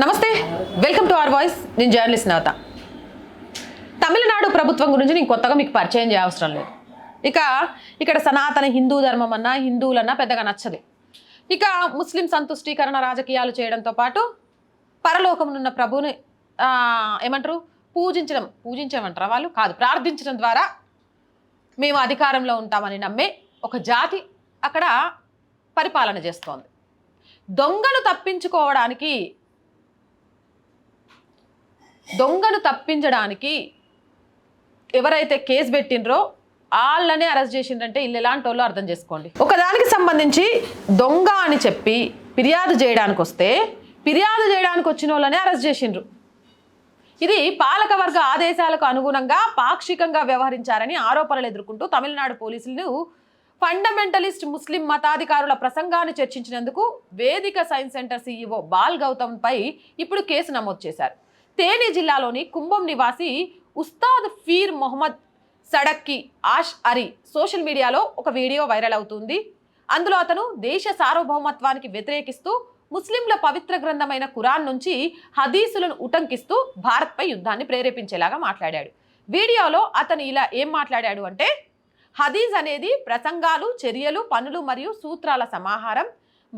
నమస్తే welcome to our voice. నేను journalist Navatha Tamil Nadu ప్రభుత్వం గురించి నేను కొత్తగా మీకు పరిచయం చేయవసరం లేదు. ఇక ఇక్కడ సనాతన హిందూ ధర్మం అన్నా హిందువులన్నా పెద్దగా నచ్చదు. ఇక ముస్లిం సంతుష్టీకరణ రాజకీయాలు చేయడంతో పాటు పరలోకమునున్న ప్రభుని ఏమంటారు? పూజించడం పూజించమంటారా వాళ్ళు? కాదు ప్రార్థించడం ద్వారా మేము అధికారంలో ఉంటామని నమ్మే ఒక జాతి అక్కడ పరిపాలన చేస్తోంది. దొంగను తప్పించుకోవడానికి దొంగను తప్పించడానికి ఎవరైతే కేసు పెట్టినరో వాళ్ళనే అరెస్ట్ చేసిండ్రంటే ఇల్లు ఎలాంటి వాళ్ళు అర్థం చేసుకోండి. ఒకదానికి సంబంధించి దొంగ అని చెప్పి ఫిర్యాదు చేయడానికి వస్తే ఫిర్యాదు చేయడానికి వచ్చిన వాళ్ళనే అరెస్ట్ చేసిండ్రు. ఇది పాలకవర్గ ఆదేశాలకు అనుగుణంగా పాక్షికంగా వ్యవహరించారని ఆరోపణలు ఎదుర్కొంటూ తమిళనాడు పోలీసులు ఫండమెంటలిస్ట్ ముస్లిం మతాధికారుల ప్రసంగాన్ని చర్చించినందుకు వేదిక సైన్స్ సెంటర్ సీఈఓ బాల్ గౌతమ్పై ఇప్పుడు కేసు నమోదు చేశారు. తేని జిల్లాలోని కుంభం నివాసి ఉస్తాద్ ఫీర్ మొహమ్మద్ సడక్కి ఆష్ అరి సోషల్ మీడియాలో ఒక వీడియో వైరల్ అవుతుంది. అందులో అతను దేశ సార్వభౌమత్వానికి వ్యతిరేకిస్తూ ముస్లింల పవిత్ర గ్రంథమైన ఖురాన్ నుంచి హదీసులను ఉటంకిస్తూ భారత్పై యుద్ధాన్ని ప్రేరేపించేలాగా మాట్లాడాడు. వీడియోలో అతను ఇలా ఏం మాట్లాడాడు అంటే హదీజ్ అనేది ప్రసంగాలు చర్యలు పనులు మరియు సూత్రాల సమాహారం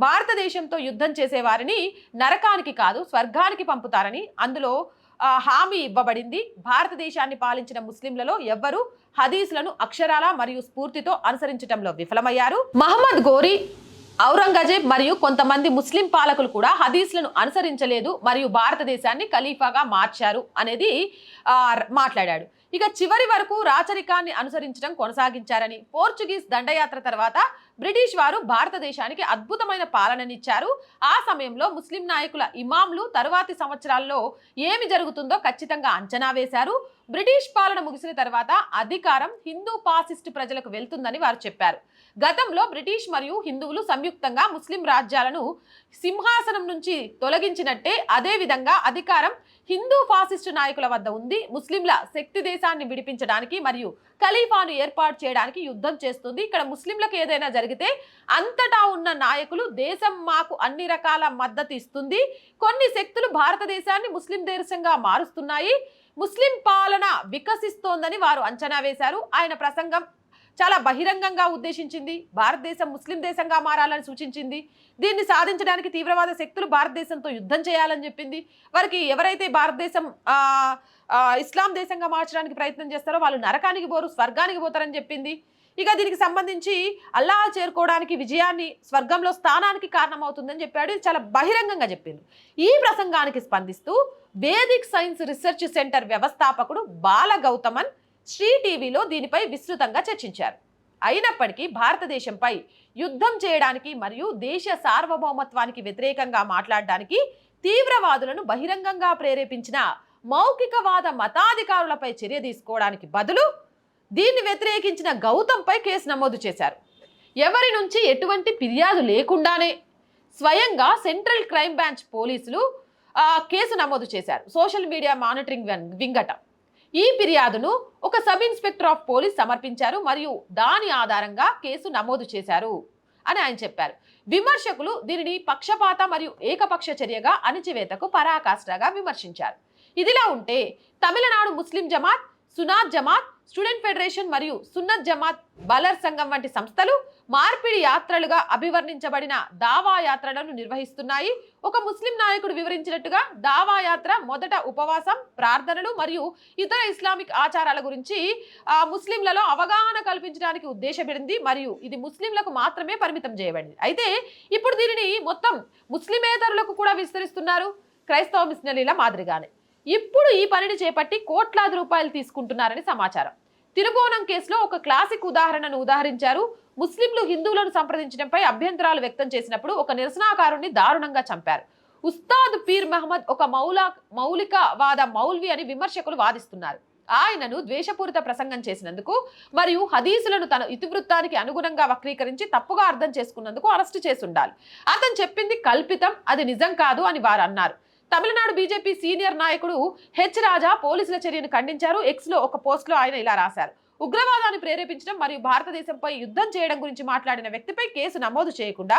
భారతదేశంతో యుద్ధం చేసే వారిని నరకానికి కాదు స్వర్గానికి పంపుతారని అందులో హామీ ఇవ్వబడింది. భారతదేశాన్ని పాలించిన ముస్లింలలో ఎవ్వరూ హదీస్లను అక్షరాల మరియు స్ఫూర్తితో అనుసరించడంలో విఫలమయ్యారు. మహమ్మద్ గోరి ఔరంగజేబ్ మరియు కొంతమంది ముస్లిం పాలకులు కూడా హదీస్లను అనుసరించలేదు మరియు భారతదేశాన్ని ఖలీఫాగా మార్చారు అనేది మాట్లాడాడు. ఇక చివరి వరకు రాచరికాన్ని అనుసరించడం కొనసాగించారని పోర్చుగీస్ దండయాత్ర తర్వాత బ్రిటిష్ వారు భారతదేశానికి అద్భుతమైన పాలననిచ్చారు. ఆ సమయంలో ముస్లిం నాయకుల ఇమాంలు తరువాతి సంవత్సరాల్లో ఏమి జరుగుతుందో ఖచ్చితంగా అంచనా వేశారు. బ్రిటిష్ పాలన ముగిసిన తర్వాత అధికారం హిందూ పాసిస్ట్ ప్రజలకు వెళ్తుందని వారు చెప్పారు. గతంలో బ్రిటిష్ మరియు హిందువులు సంయుక్తంగా ముస్లిం రాజ్యాలను సింహాసనం నుంచి తొలగించినట్టే అదే విధంగా అధికారం హిందూ ఫాసిస్టు నాయకుల వద్ద ఉంది. ముస్లింల శక్తి దేశాన్ని విడిపించడానికి మరియు ఖలీఫాను ఏర్పాటు చేయడానికి యుద్ధం చేస్తుంది. ఇక్కడ ముస్లింలకు ఏదైనా జరిగితే అంతటా ఉన్న నాయకులు దేశం మాకు అన్ని రకాల మద్దతు ఇస్తుంది. కొన్ని శక్తులు భారతదేశాన్ని ముస్లిం దేశంగా మారుస్తున్నాయి. ముస్లిం పాలన వికసిస్తోందని వారు అంచనా వేశారు. ఆయన ప్రసంగం చాలా బహిరంగంగా ఉద్దేశించింది. భారతదేశం ముస్లిం దేశంగా మారాలని సూచించింది. దీన్ని సాధించడానికి తీవ్రవాద శక్తులు భారతదేశంతో యుద్ధం చేయాలని చెప్పింది. వారికి ఎవరైతే భారతదేశం ఇస్లాం దేశంగా మార్చడానికి ప్రయత్నం చేస్తారో వాళ్ళు నరకానికి పోరు స్వర్గానికి పోతారని చెప్పింది. ఇక దీనికి సంబంధించి అల్లాహ్ చేరుకోవడానికి విజయాన్ని స్వర్గంలో స్థానానికి కారణమవుతుందని చెప్పాడు. ఇది చాలా బహిరంగంగా చెప్పింది. ఈ ప్రసంగానికి స్పందిస్తూ వేదిక్ సైన్స్ రీసెర్చ్ సెంటర్ వ్యవస్థాపకుడు బాల గౌతమన్ శ్రీ టీవీలో దీనిపై విస్తృతంగా చర్చించారు. అయినప్పటికీ భారతదేశంపై యుద్ధం చేయడానికి మరియు దేశ సార్వభౌమత్వానికి వ్యతిరేకంగా మాట్లాడడానికి తీవ్రవాదులను బహిరంగంగా ప్రేరేపించిన మౌఖికవాద మతాధికారులపై చర్య తీసుకోవడానికి బదులు దీన్ని వ్యతిరేకించిన గౌతంపై కేసు నమోదు చేశారు. ఎవరి నుంచి ఎటువంటి ఫిర్యాదు లేకుండానే స్వయంగా సెంట్రల్ క్రైమ్ బ్రాంచ్ పోలీసులు కేసు నమోదు చేశారు. సోషల్ మీడియా మానిటరింగ్ వింగట. ఈ ఫిర్యాదును ఒక సబ్ ఇన్స్పెక్టర్ ఆఫ్ పోలీస్ సమర్పించారు మరియు దాని ఆధారంగా కేసు నమోదు చేశారు అని ఆయన చెప్పారు. విమర్శకులు దీనిని పక్షపాత మరియు ఏకపక్ష చర్యగా అణిచివేతకు పరాకాష్ఠగా విమర్శించారు. ఇదిలా ఉంటే తమిళనాడు ముస్లిం జమాత్ సునాద్ జమాత్ స్టూడెంట్ ఫెడరేషన్ మరియు సున్నత్ జమాత్ బలర్ సంఘం వంటి సంస్థలు మార్పిడి యాత్రలుగా అభివర్ణించబడిన దావా యాత్రలను నిర్వహిస్తున్నాయి. ఒక ముస్లిం నాయకుడు వివరించినట్టుగా దావా యాత్ర మొదట ఉపవాసం ప్రార్థనలు మరియు ఇతర ఇస్లామిక్ ఆచారాల గురించి ముస్లింలలో అవగాహన కల్పించడానికి ఉద్దేశపడింది మరియు ఇది ముస్లింలకు మాత్రమే పరిమితం చేయబడింది. అయితే ఇప్పుడు దీనిని మొత్తం ముస్లిమేతరులకు కూడా విస్తరిస్తున్నారు. క్రైస్తవ మిషనరీల మాదిరిగానే. ఇప్పుడు ఈ పనిని చేపట్టి కోట్లాది రూపాయలు తీసుకుంటున్నారని సమాచారం. తిరుభువనం కేసులో ఒక క్లాసిక్ ఉదాహరణను ఉదాహరించారు. ముస్లింలు హిందువులను సంప్రదించడంపై అభ్యంతరాలు వ్యక్తం చేసినప్పుడు ఒక నిరసనాకారుణ్ణి దారుణంగా చంపారు. ఉస్తాద్ పీర్ మహమ్మద్ ఒక మౌలా మౌలికవాద మౌల్వి అని విమర్శకులు వాదిస్తున్నారు. ఆయనను ద్వేషపూరిత ప్రసంగం చేసినందుకు మరియు హదీసులను తన ఇతివృత్తానికి అనుగుణంగా వక్రీకరించి తప్పుగా అర్థం చేసుకున్నందుకు అరెస్టు చేసి ఉండాలి. అతను చెప్పింది కల్పితం అది నిజం కాదు అని వారు అన్నారు. తమిళనాడు బీజేపీ సీనియర్ నాయకుడు హెచ్ రాజా పోలీసుల చర్యను ఖండించారు. ఎక్స్లో ఒక పోస్ట్లో ఆయన ఇలా రాశారు. ఉగ్రవాదాన్ని ప్రేరేపించడం మరియు భారతదేశంపై యుద్ధం చేయడం గురించి మాట్లాడిన వ్యక్తిపై కేసు నమోదు చేయకుండా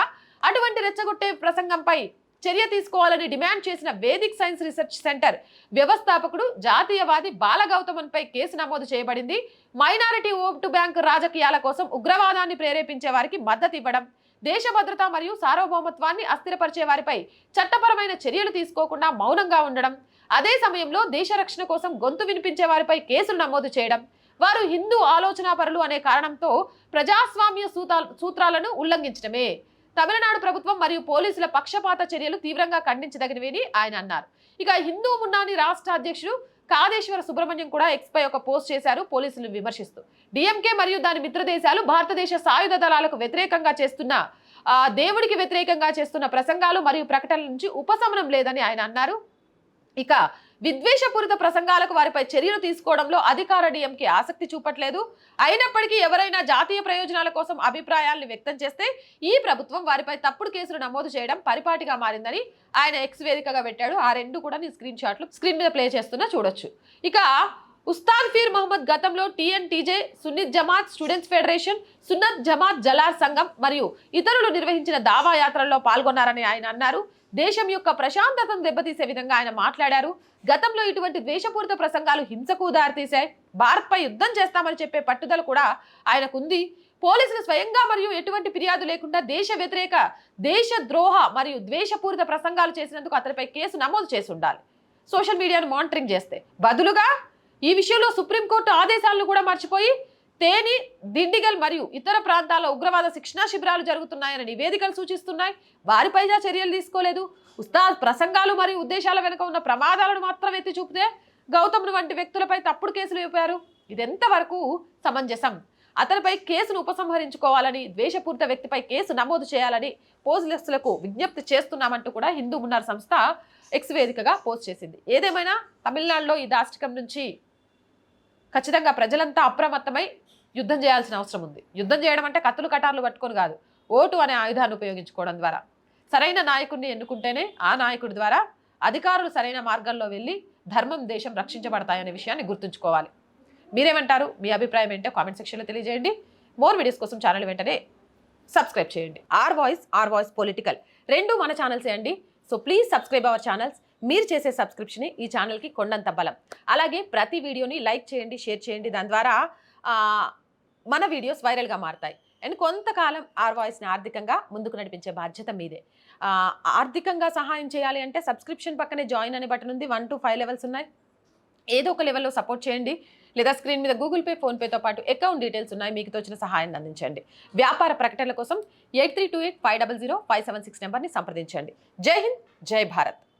అటువంటి రెచ్చగొట్టే ప్రసంగంపై చర్య తీసుకోవాలని డిమాండ్ చేసిన వేదిక్ సైన్స్ రీసెర్చ్ సెంటర్ వ్యవస్థాపకుడు జాతీయవాది బాలగౌతమన్పై కేసు నమోదు చేయబడింది. మైనారిటీ ఓటు బ్యాంక్ రాజకీయాల కోసం ఉగ్రవాదాన్ని ప్రేరేపించే వారికి మద్దతు ఇవ్వడం దేశ భద్రత మరియు సార్వభౌమత్వాన్ని అస్థిరపరిచే వారిపై చట్టపరమైన చర్యలు తీసుకోకుండా మౌనంగా ఉండడం అదే సమయంలో దేశ రక్షణ కోసం గొంతు వినిపించే వారిపై కేసులు నమోదు చేయడం వారు హిందూ ఆలోచనాపరులు అనే కారణంతో ప్రజాస్వామ్య సూత్రాలను ఉల్లంఘించడమే. తమిళనాడు ప్రభుత్వం మరియు పోలీసుల పక్షపాత చర్యలు తీవ్రంగా ఖండించదగినవి ఆయన అన్నారు. ఇక హిందూ మున్నాని రాష్ట్ర అధ్యక్షుడు కాదేశ్వర సుబ్రహ్మణ్యం కూడా ఎక్స్పై ఒక పోస్ట్ చేశారు పోలీసులు విమర్శిస్తూ. డిఎంకే మరియు దాని మిత్రదేశాలు భారతదేశ సాయుధ దళాలకు వ్యతిరేకంగా చేస్తున్న దేవుడికి వ్యతిరేకంగా చేస్తున్న ప్రసంగాలు మరియు ప్రకటనల నుంచి ఉపశమనం లేదని ఆయన అన్నారు. ఇక విద్వేషపూరిత ప్రసంగాలకు వారిపై చర్యలు తీసుకోవడంలో అధికార డిఎంకి ఆసక్తి చూపట్లేదు. అయినప్పటికీ ఎవరైనా జాతీయ ప్రయోజనాల కోసం అభిప్రాయాలను వ్యక్తం చేస్తే ఈ ప్రభుత్వం వారిపై తప్పుడు కేసులు నమోదు చేయడం పరిపాటిగా మారిందని ఆయన ఎక్స్ వేదికగా పెట్టాడు. ఆ రెండు కూడా నేను స్క్రీన్ షాట్లు స్క్రీన్ మీద ప్లే చేస్తున్నా చూడొచ్చు. ఇక ఉస్తాద్ ఫీర్ మహమ్మద్ గతంలో TNTJ Sunnath Jamath students federation Sunnath Jamath జలార్ సంఘం మరియు ఇతరులు నిర్వహించిన దావా యాత్రల్లో పాల్గొన్నారని ఆయన అన్నారు. దేశం యొక్క ప్రశాంతతను దెబ్బతీసే విధంగా ఆయన మాట్లాడారు. గతంలో ఇటువంటి ద్వేషపూరిత ప్రసంగాలు హింసకు దారితీశాయి. భారత్పై యుద్ధం చేస్తామని చెప్పే పట్టుదల కూడా ఆయనకుంది. పోలీసులు స్వయంగా మరియు ఎటువంటి ఫిర్యాదు లేకుండా దేశ వ్యతిరేక దేశ ద్రోహ మరియు ద్వేషపూరిత ప్రసంగాలు చేసినందుకు అతనిపై కేసు నమోదు చేసి ఉండాలి. సోషల్ మీడియాను మానిటరింగ్ చేస్తే బదులుగా ఈ విషయంలో సుప్రీంకోర్టు ఆదేశాలను కూడా మర్చిపోయి తేని దిండిగల్ మరియు ఇతర ప్రాంతాల్లో ఉగ్రవాద శిక్షణా శిబిరాలు జరుగుతున్నాయని నివేదికలు సూచిస్తున్నాయి. వారిపైగా చర్యలు తీసుకోలేదు. ఉస్తాద్ ప్రసంగాలు మరియు ఉద్దేశాల వెనుక ఉన్న ప్రమాదాలను మాత్రం ఎత్తి చూపితే గౌతమ్ను వంటి వ్యక్తులపై తప్పుడు కేసులు వేపారు. ఇదెంతవరకు సమంజసం? అతనిపై కేసును ఉపసంహరించుకోవాలని ద్వేషపూరిత వ్యక్తిపై కేసు నమోదు చేయాలని పోలీసులకు విజ్ఞప్తి చేస్తున్నామంటూ కూడా హిందూ మున్నార్ సంస్థ ఎక్స్ వేదికగా పోస్ట్ చేసింది. ఏదేమైనా తమిళనాడులో ఈ దాష్టికం నుంచి ఖచ్చితంగా ప్రజలంతా అప్రమత్తమై యుద్ధం చేయాల్సిన అవసరం ఉంది. యుద్ధం చేయడం అంటే కత్తులు కటార్లు పట్టుకొని కాదు ఓటు అనే ఆయుధాన్ని ఉపయోగించుకోవడం ద్వారా. సరైన నాయకుడిని ఎన్నుకుంటేనే ఆ నాయకుడి ద్వారా అధికారులు సరైన మార్గంలో వెళ్ళి ధర్మం దేశం రక్షించబడతాయనే విషయాన్ని గుర్తుంచుకోవాలి. మీరేమంటారు? మీ అభిప్రాయం ఏంటో కామెంట్ సెక్షన్లో తెలియజేయండి. మోర్ వీడియోస్ కోసం ఛానల్ వెంటనే సబ్స్క్రైబ్ చేయండి. Our voice our voice political రెండు మన ఛానల్సే అండి. So please subscribe our channels. మీరు చేసే సబ్స్క్రిప్షన్ ఈ ఛానల్కి కొండంత బలం. అలాగే ప్రతి వీడియోని లైక్ చేయండి షేర్ చేయండి. దాని ద్వారా మన వీడియోస్ వైరల్గా మారుతాయి. అండ్ కొంతకాలం ఆర్ వాయిస్ని ఆర్థికంగా ముందుకు నడిపించే బాధ్యత మీదే. ఆర్థికంగా సహాయం చేయాలి అంటే సబ్స్క్రిప్షన్ పక్కనే జాయిన్ అనే బటన్ ఉంది. వన్ టు ఫైవ్ లెవెల్స్ ఉన్నాయి. ఏదో ఒక లెవెల్లో సపోర్ట్ చేయండి. లేదా స్క్రీన్ మీద గూగుల్ పే ఫోన్పేతో పాటు అకౌంట్ డీటెయిల్స్ ఉన్నాయి. మీకు తోచిన సహాయాన్ని అందించండి. వ్యాపార ప్రకటనల కోసం eight three two eight five double zero five seven six నెంబర్ని సంప్రదించండి. జై హింద్ జై భారత్.